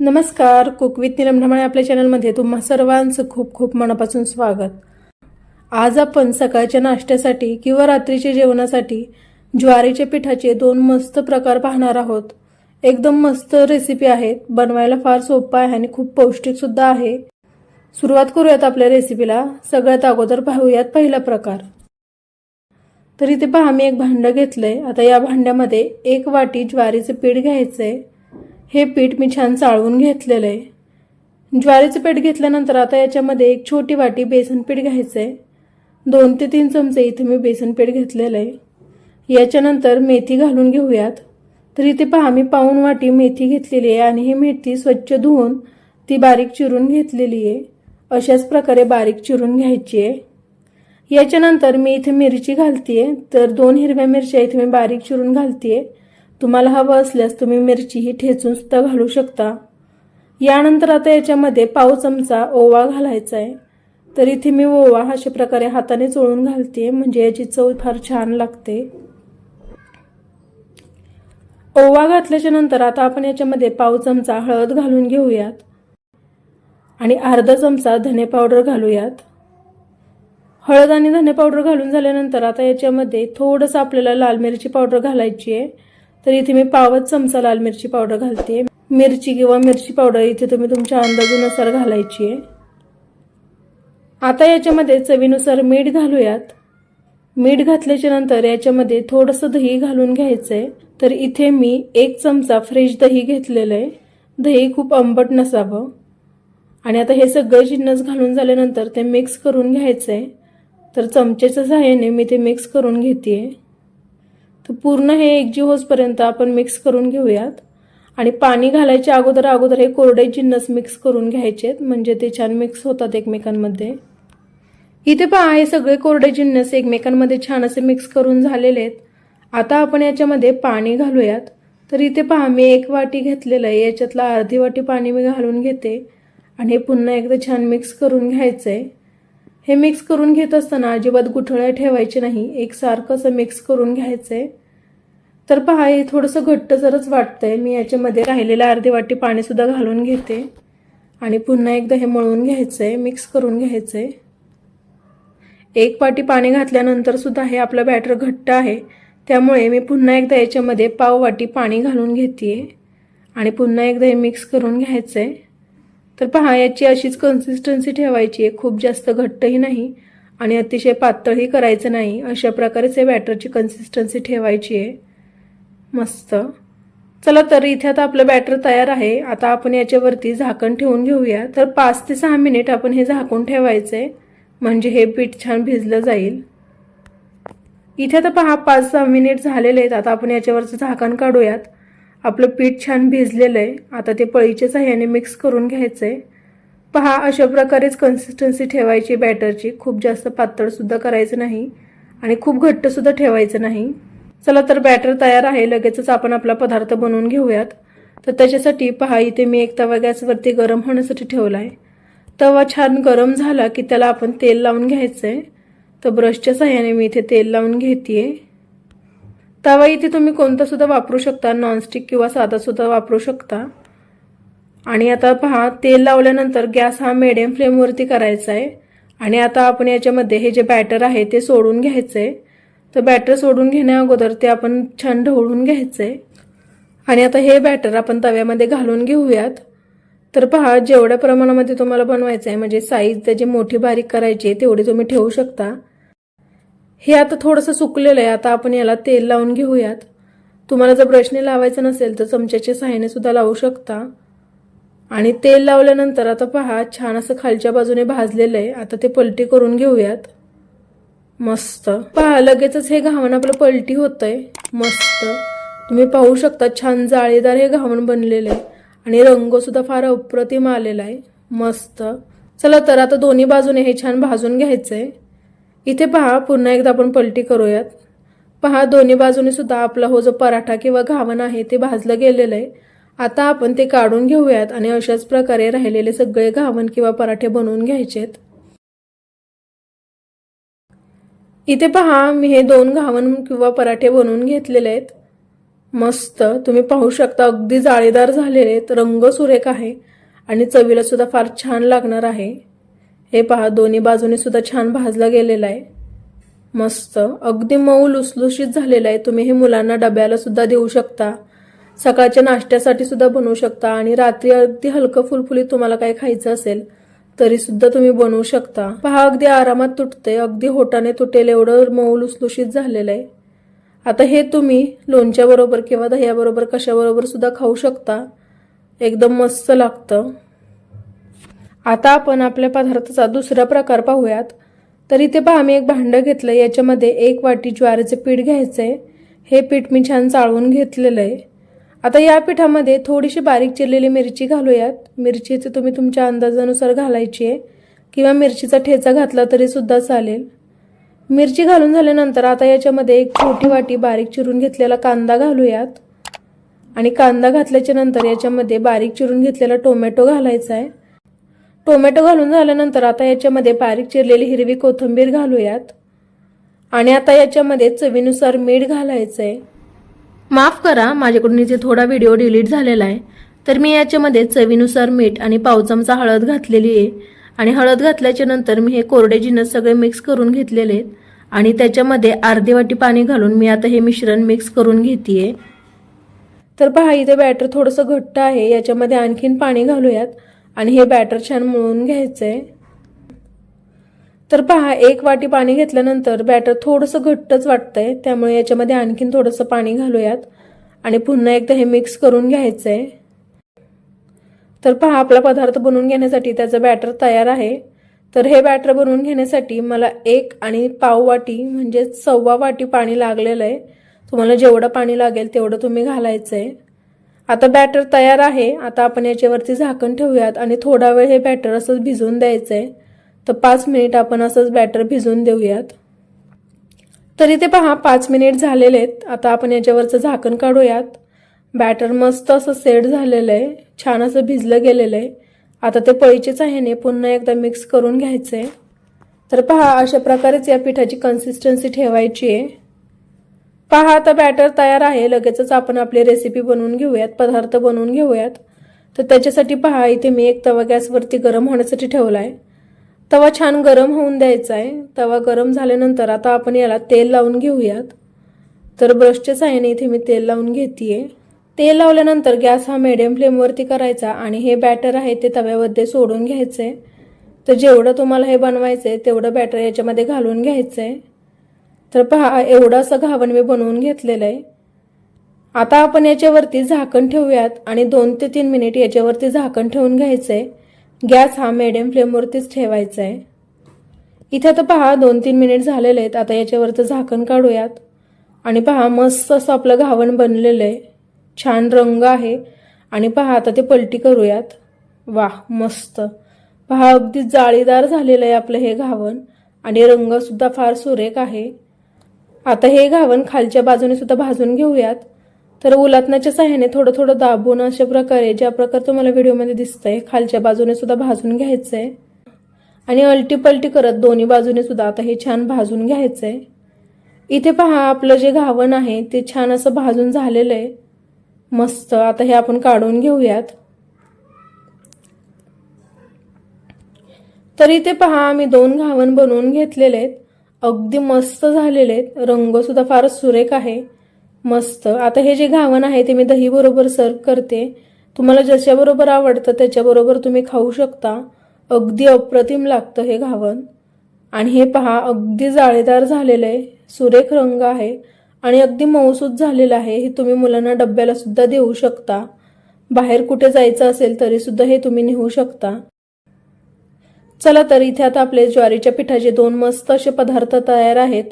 नमस्कार cook with Neelam ढमाळे आपल्या चॅनलमध्ये तुम्हा सर्वांचं खूप खूप मनापासून स्वागत. आज आपण सकाळच्या नाश्त्यासाठी किंवा रात्रीच्या जेवणासाठी ज्वारीच्या पिठाचे दोन मस्त प्रकार पाहणार आहोत. एकदम मस्त रेसिपी आहेत. बनवायला फार सोपं आहे आणि खूप पौष्टिकसुद्धा आहे. सुरुवात करूयात आपल्या रेसिपीला सगळ्यात अगोदर पाहूयात पहिला प्रकार. तर इथे पहा मी एक भांडं घेतलंय. आता या भांड्यामध्ये एक वाटी ज्वारीचं पीठ घ्यायचंय. हे पीठ मी छान चाळवून घेतलेलं आहे. ज्वारीचं पीठ घेतल्यानंतर आता याच्यामध्ये एक छोटी वाटी बेसन पीठ घ्यायचं आहे दोन ते तीन चमचे इथे मी बेसन पीठ घेतलेलं आहे. याच्यानंतर मेथी घालून घेऊयात. तर इथे पहा मी पाऊन वाटी मेथी घेतलेली आहे आणि ही मेथी स्वच्छ धुवून ती बारीक चिरून घेतलेली आहे. अशाच प्रकारे बारीक चिरून घ्यायची आहे. याच्यानंतर मी इथे मिरची घालतीये. तर दोन हिरव्या मिरच्या इथे मी बारीक चिरून घालतीये. तुम्हाला हवं असल्यास तुम्ही मिरची ही ठेचून सुद्धा घालू शकता. यानंतर आता याच्यामध्ये पाव चमचा ओवा घालायचा आहे. तर इथे मी ओवा अशा प्रकारे हाताने चोळून घालते म्हणजे याची चव फार छान लागते. ओवा घातल्याच्या नंतर आता आपण याच्यामध्ये पाव चमचा हळद घालून घेऊयात. आणि अर्धा चमचा धने पावडर घालूयात. हळद आणि धने पावडर घालून झाल्यानंतर आता याच्यामध्ये थोडंसं आपल्याला लाल मिरची पावडर घालायची आहे. तर इथे मी पावच चमचा लाल मिरची पावडर घालते मिरची किंवा मिरची पावडर इथे तुम्ही तुमच्या अंदाजानुसार घालायची आहे आता याच्यामध्ये चवीनुसार मीठ घालूयात. मीठ घातल्याच्या नंतर याच्यामध्ये थोडंसं दही घालून घ्यायचं आहे तर इथे मी एक चमचा फ्रेश दही घेतलेलं आहे दही खूप आंबट नसावं. आणि आता हे सगळे जिन्नस घालून झाल्यानंतर ते मिक्स करून घ्यायचं आहे तर चमच्याच्या सहाय्याने मी ते मिक्स करून घेते तर पूर्ण हे एकजीव होसपर्यंत आपण मिक्स करून घेऊयात. आणि पाणी घालायच्या अगोदर अगोदर हे कोरडे जिन्नस मिक्स करून घ्यायचे म्हणजे ते छान मिक्स होतात एकमेकांमध्ये. इथे पहा हे सगळे कोरडे जिन्नस एकमेकांमध्ये छान असे मिक्स करून झालेले आहेत. आता आपण याच्यामध्ये पाणी घालूयात. तर इथे पहा मी एक वाटी घेतलेलं आहे. याच्यातला अर्धी वाटी पाणी मी घालून घेते. आणि हे पुन्हा एकदा छान मिक्स करून घ्यायचं आहे हे मिक्स करून घेत असताना अजिबात गुठळ्या ठेवायचे नाही. एकसारखं असं मिक्स करून घ्यायचं आहे तर पहा हे थोडंसं घट्ट जरच वाटतंय. मी याच्यामध्ये राहिलेलं अर्धी वाटी पाणीसुद्धा घालून घेते. आणि पुन्हा एकदा हे मळून घ्यायचं आहे मिक्स करून घ्यायचं आहे एक वाटी पाणी घातल्यानंतरसुद्धा हे आपलं बॅटर घट्ट आहे. त्यामुळे मी पुन्हा एकदा याच्यामध्ये पाव वाटी पाणी घालून घेते आणि पुन्हा एकदा हे मिक्स करून घ्यायचं आहे तर पहा याची अशीच कन्सिस्टन्सी ठेवायची आहे. खूप जास्त घट्टही नाही आणि अतिशय पातळही करायचं नाही. अशा प्रकारेच हे बॅटरची कन्सिस्टन्सी ठेवायची आहे. मस्त. चला तर इथे आता आपलं बॅटर तयार आहे. आता आपण याच्यावरती झाकण ठेवून घेऊया. तर पाच ते सहा मिनिट आपण हे झाकून ठेवायचंय. म्हणजे हे पीठ छान भिजलं जाईल. इथे आता पहा पाच सहा मिनिट झालेले आहेत. आता आपण याच्यावरचं झाकण काढूयात. आपलं पीठ छान भिजलेलं आहे. आता ते पळीच्या साह्याने मिक्स करून घ्यायचं आहे पहा अशा प्रकारेच कन्सिस्टन्सी ठेवायची बॅटरची खूप जास्त पातळसुद्धा करायचं नाही आणि खूप घट्टसुद्धा ठेवायचं नाही. चला तर बॅटर तयार आहे. लगेचच आपण आपला पदार्थ बनवून घेऊयात. तर त्याच्यासाठी पहा इथे मी एक तवा गॅसवरती गरम होण्यासाठी ठेवला आहे तवा छान गरम झाला की त्याला आपण तेल लावून घ्यायचं आहे तर ब्रशच्या सहाय्याने मी इथे तेल लावून घेते तवा इथे तुम्ही कोणतासुद्धा वापरू शकता नॉनस्टिक किंवा साधासुद्धा वापरू शकता. आणि आता पहा तेल लावल्यानंतर गॅस हा मिडियम फ्लेमवरती करायचा आहे. आणि आता आपण याच्यामध्ये हे जे बॅटर आहे ते सोडून घ्यायचं आहे. तर बॅटर सोडून घेण्या अगोदर ते आपण छान ढवळून घ्यायचं आहे. आणि आता हे बॅटर आपण तव्यामध्ये घालून घेऊयात. तर पहा जेवढ्या प्रमाणामध्ये तुम्हाला बनवायचं आहे म्हणजे साईज त्याची मोठी बारीक करायची आहे तेवढी तुम्ही ठेवू शकता. हे आता थोडंसं सुकलेलं आहे. आता आपण याला तेल लावून घेऊयात. तुम्हाला जर ब्रशने लावायचं नसेल तर चमच्याच्या सहाय्याने सुद्धा लावू शकता. आणि तेल लावल्यानंतर आता पहा छान असं खालच्या बाजूने भाजलेलं आहे. आता ते पलटी करून घेऊयात. मस्त. पहा लगेचच हे घावण आपलं पलटी होतंय. मस्त. तुम्ही पाहू शकता छान जाळीदार हे घावण बनलेलं आहे. आणि रंगसुद्धा फार अप्रतिम आलेला आहे. मस्त. चला तर आता दोन्ही बाजूने हे छान भाजून घ्यायचं आहे इथे पहा पुन्हा एकदा आपण पलटी करूयात. पहा दोन्ही बाजूने सुद्धा आपला हो जो पराठा किंवा घावण आहे ते भाजलं गेलेलं आहे. आता आपण ते काढून घेऊयात आणि अशाच प्रकारे राहिलेले सगळे घावण किंवा पराठे बनवून घ्यायचेत. इथे पहा मी हे दोन घावण किंवा पराठे बनवून घेतलेले आहेत. मस्त तुम्ही पाहू शकता अगदी जाळीदार झालेले आहेत. रंग सुरेख आहे आणि चवीला सुद्धा फार छान लागणार आहे. हे पहा दोन्ही बाजूने सुद्धा छान भाजला गेलेला आहे. मस्त अगदी मऊ लुसलुशीत झालेलं आहे. तुम्ही हे मुलांना डब्याला सुद्धा देऊ शकता. सकाळच्या नाश्त्यासाठी सुद्धा बनवू शकता. आणि रात्री अगदी हलकं फुलफुलीत तुम्हाला काही खायचं असेल तरी सुद्धा तुम्ही बनवू शकता. पहा अगदी आरामात तुटते अगदी होटाने तुटेल. एवढं मऊ लुसलुशीत झालेलं आहे. आता हे तुम्ही लोणच्याबरोबर किंवा दह्याबरोबर कशाबरोबर सुद्धा खाऊ शकता. एकदम मस्त लागतं. आता आपण आपल्या पदार्थाचा दुसरा प्रकार पाहूयात. तर इथे पहा मी एक भांडं घेतलं. याच्यामध्ये एक वाटी ज्वारीचं पीठ घ्यायचं आहे हे पीठ मी छान चाळून घेतलेलं आहे. आता या पिठामध्ये थोडीशी बारीक चिरलेली मिरची घालूयात. मिरचीचे तुम्ही तुमच्या अंदाजानुसार घालायची आहे. किंवा मिरचीचा ठेचा घातला तरी सुद्धा चालेल. मिरची घालून झाल्यानंतर आता याच्यामध्ये एक छोटी वाटी बारीक चिरून घेतलेला कांदा घालूयात. आणि कांदा घातल्याच्या नंतर याच्यामध्ये बारीक चिरून घेतलेला टोमॅटो घालायचा आहे. टोमॅटो घालून झाल्यानंतर आता याच्यामध्ये बारीक चिरलेली हिरवी कोथिंबीर घालूयात. आणि आता याच्यामध्ये चवीनुसार मीठ घालायचं आहे माफ करा माझ्याकडून इथे थोडा व्हिडिओ डिलीट झालेला आहे. तर मी याच्यामध्ये चवीनुसार मीठ आणि पाव चमचा हळद घातलेली आहे. आणि हळद घातल्याच्या नंतर मी हे कोरडे जिनस सगळे मिक्स करून घेतलेले आहेत. आणि त्याच्यामध्ये अर्धी वाटी पाणी घालून मी आता हे मिश्रण मिक्स करून घेते तर पहा इथे बॅटर थोडंसं घट्ट आहे. याच्यामध्ये आणखीन पाणी घालूयात. आणि हे बॅटर छान मळून घ्यायचंय. तर पहा एक वाटी पाणी घेतल्यानंतर बॅटर थोडंसं घट्टच वाटतंय त्यामुळे याच्यामध्ये आणखीन थोडंसं पाणी घालूयात. आणि पुन्हा एकदा हे मिक्स करून घ्यायचंय. तर पहा आपला पदार्थ बनवून घेण्यासाठी त्याचं बॅटर तयार आहे. तर हे बॅटर बनवून घेण्यासाठी मला एक आणि पाव वाटी म्हणजे सव्वा वाटी पाणी लागलेलं आहे. तुम्हाला जेवढं पाणी लागेल तेवढं तुम्ही घालायचं आहे आता बॅटर तयार आहे. आता आपण याच्यावरती झाकण ठेवूयात आणि थोडा वेळ हे बॅटर असंच भिजवून द्यायचं आहे तर पाच मिनिट आपण असंच बॅटर भिजवून देऊयात. तर इथे पहा पाच मिनिट झालेले आहेत आता आपण याच्यावरचं झाकण काढूयात. बॅटर मस्त असं सेट झालेलं आहे छान असं भिजलं गेलेलं आहे आता ते पळीचेच आहे ने पुन्हा एकदा मिक्स करून घ्यायचं आहे तर पहा अशा प्रकारेच या पिठाची कन्सिस्टन्सी ठेवायची आहे पहा आता बॅटर तयार आहे? लगेचच आपण आपली रेसिपी बनवून घेऊयात पदार्थ बनवून घेऊयात. तर त्याच्यासाठी पहा इथे मी एक तवा गॅसवरती गरम होण्यासाठी ठेवला आहे तवा छान गरम होऊन द्यायचा आहे तवा गरम झाल्यानंतर आता आपण याला तेल लावून घेऊयात. तर ब्रशच्या साह्याने इथे मी तेल लावून घेते तेल लावल्यानंतर गॅस हा मिडियम फ्लेमवरती करायचा आणि हे बॅटर आहे ते तव्यामध्ये सोडून घ्यायचं आहे तर जेवढं तुम्हाला हे बनवायचं आहे तेवढं बॅटर याच्यामध्ये घालून घ्यायचं आहे तर पहा एवढं असं घावण मी बनवून घेतलेलं आहे आता आपण याच्यावरती झाकण ठेवूयात आणि दोन ते तीन मिनिट याच्यावरती झाकण ठेवून घ्यायचं आहे गॅस हा मिडियम फ्लेमवरतीच ठेवायचा आहे इथे तर पहा दोन तीन मिनिट झालेले आहेत. आता याच्यावरचं झाकण काढूयात. आणि पहा मस्त असं आपलं घावण बनलेलं आहे छान रंग आहे. आणि पहा आता ते पलटी करूयात. वा मस्त. पहा अगदी जाळीदार झालेलं आहे आपलं हे घावण आणि रंगसुद्धा फार सुरेख आहे. आता हे घावण खालच्या बाजूने सुद्धा भाजून घेऊयात. तर उलातनाच्या सहाय्याने थोडं थोडं दाबून अशा प्रकारे ज्या प्रकार तुम्हाला व्हिडिओमध्ये दिसतंय खालच्या बाजूने सुद्धा भाजून घ्यायचंय. आणि अलटी पलटी करत दोन्ही बाजूने सुद्धा आता हे छान भाजून घ्यायचंय. इथे पहा आपलं जे घावण आहे ते छान असं भाजून झालेलं आहे. मस्त आता हे आपण काढून घेऊयात. तर इथे पहा आम्ही दोन घावण बनवून घेतलेले आहेत. अगदी मस्त झालेले आहेत. रंगसुद्धा फारच सुरेख आहे. मस्त. आता हे जे घावण आहे ते मी दहीबरोबर सर्व करते. तुम्हाला ज्याच्याबरोबर आवडतं त्याच्याबरोबर तुम्ही खाऊ शकता. अगदी अप्रतिम लागतं हे घावण आणि हे पहा अगदी जाळेदार झालेलं आहे सुरेख रंग आहे. आणि अगदी मऊसूद झालेलं आहे. हे तुम्ही मुलांना डब्याला सुद्धा देऊ शकता. बाहेर कुठे जायचं असेल तरीसुद्धा हे तुम्ही नेऊ शकता. चला तर इथे आता आपले ज्वारीच्या पिठाचे दोन मस्त असे पदार्थ तयार आहेत.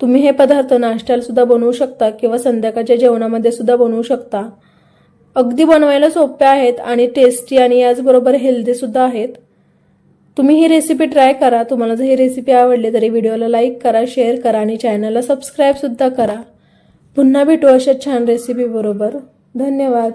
तुम्ही हे पदार्थ नाश्त्याला सुद्धा बनवू शकता किंवा संध्याकाळच्या जेवणामध्ये सुद्धा बनवू शकता. अगदी बनवायला सोप्या आहेत आणि टेस्टी आणि याचबरोबर हेल्दी सुद्धा आहेत. तुम्ही ही रेसिपी ट्राय करा. तुम्हाला जर ही रेसिपी आवडली तरी व्हिडिओला लाईक करा शेअर करा आणि चॅनलला सबस्क्राईबसुद्धा करा. पुन्हा भेटू अशा छान रेसिपी बरोबर. धन्यवाद.